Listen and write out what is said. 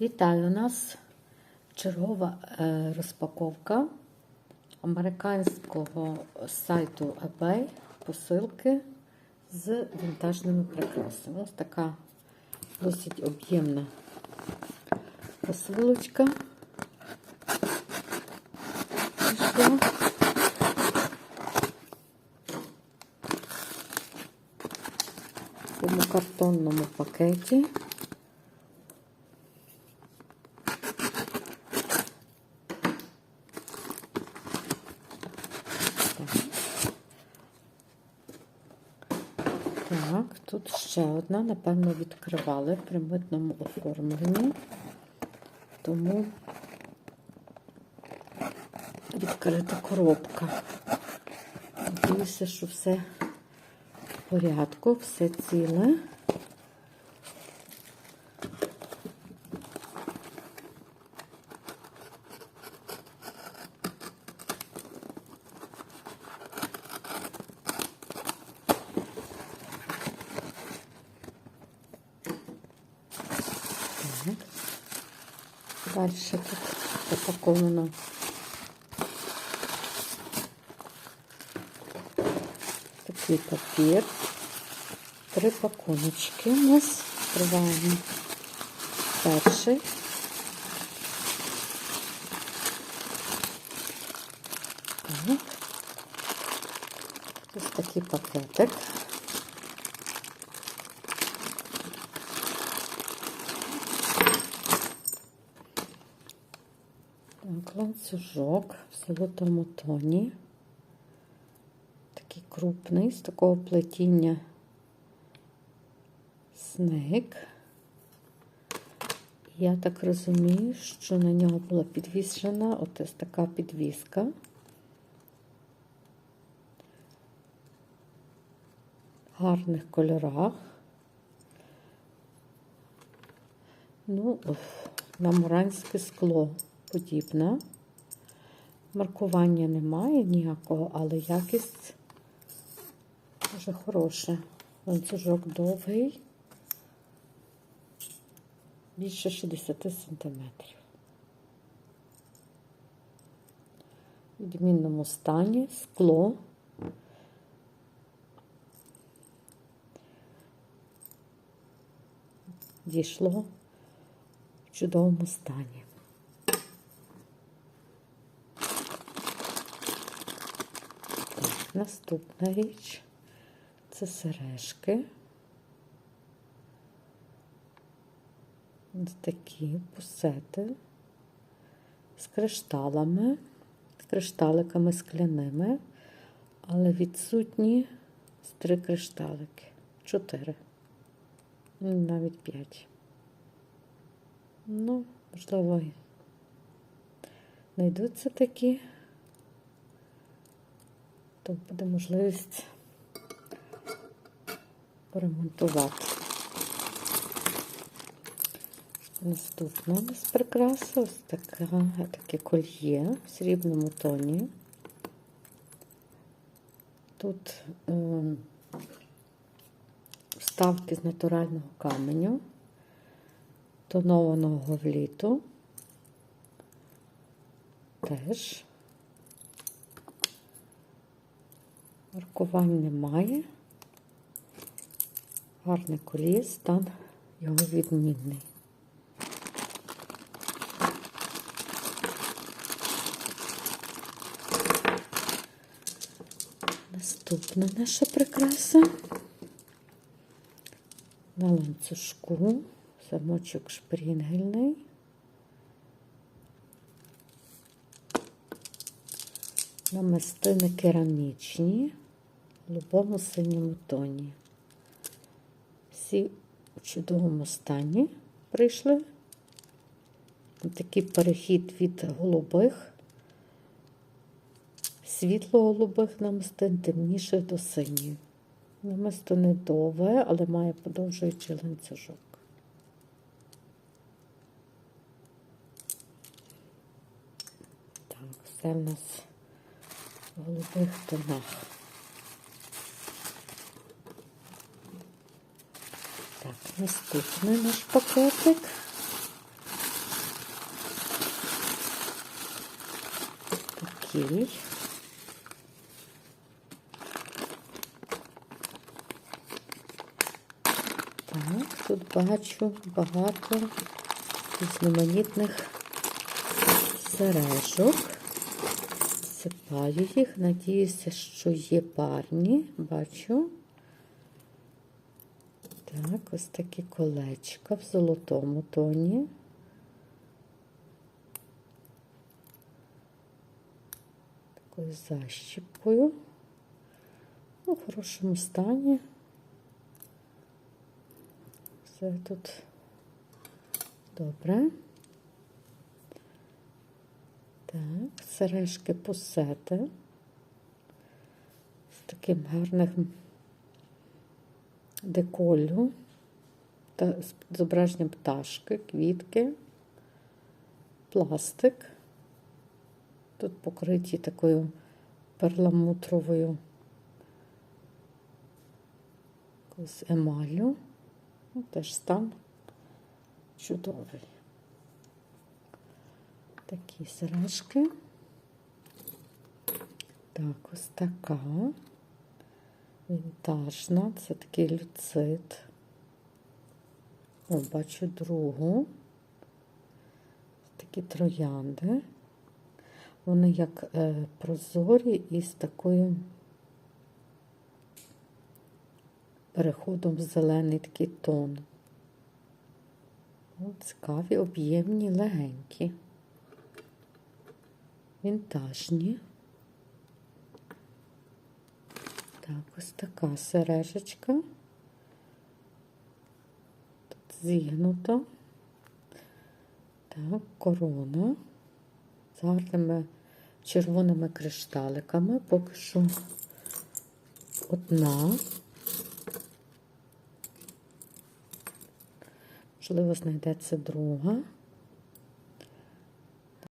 Вітаю у нас чергова е, розпаковка американського сайту eBay посилки з вінтажними прикрасами. Ось така досить об'ємна посилочка. В картонному пакеті. Так, тут ще одна, напевно, відкривали при митному оформленні, тому відкрита коробка. Надіюся, що все в порядку, все ціле. Так. Далі тут запаковано такий папір. Три пакуночки у нас. Відкриваємо перший. Так. Ось такий пакетик. Так, ланцюжок в золотому тоні. Такий крупний, з такого плетіння снейк. Я так розумію, що на нього була підвішена ось така підвіска. В гарних кольорах. Ну, на муранське скло подібна. Маркування немає ніякого, але якість дуже хороша. Ланцюжок довгий, більше 60 сантиметрів. В відмінному стані скло. Дійшло в чудовому стані. Наступна річ це сережки. Ось такі пусети з кришталами, з кришталиками скляними, але відсутні з три кришталики. Чотири. Ну, Навіть п'ять. Ну, можливо, знайдуться такі, то буде можливість поремонтувати. Наступна у нас прикраса ось така, таке кольє в срібному тоні. Тут е, вставки з натурального каменю, тонованого в літу. Теж маркувань немає. Гарний коліє, стан його відмінний. Наступна наша прикраса на ланцюжку, замочок шпрінгельний. Намистини керамічні в голубому синьому тоні. Всі у чудовому стані прийшли. Такий перехід від голубих, світло-голубих намистин, темніших до синіх. Намисто не довге, але має подовжуючий ланцюжок. Так, все в нас в тонах. Так, наступний наш пакетик. Такий. Так, тут бачу багато різноманітних сережок. Сипаю їх, надіюся, що є парні. Бачу. Так, ось такі колечка в золотому тоні. Такою защіпкою. Ну, в хорошому стані. Все тут добре. Так, сережки пусети. З таким гарним деколю та зображенням пташки, квітки, пластик. Тут покриті такою перламутровою. Ну, теж стан чудовий. Такі сережки. Так, ось така. Вінтажна. Це такий люцит. О, бачу другу. Такі троянди. Вони як е, прозорі і з такою переходом в зелений такий тон. О, цікаві, об'ємні, легенькі. Вінтажні. Так, ось така сережечка. Тут зігнута. Так, корона з гарними червоними кришталиками. Поки що одна. Можливо, знайдеться друга.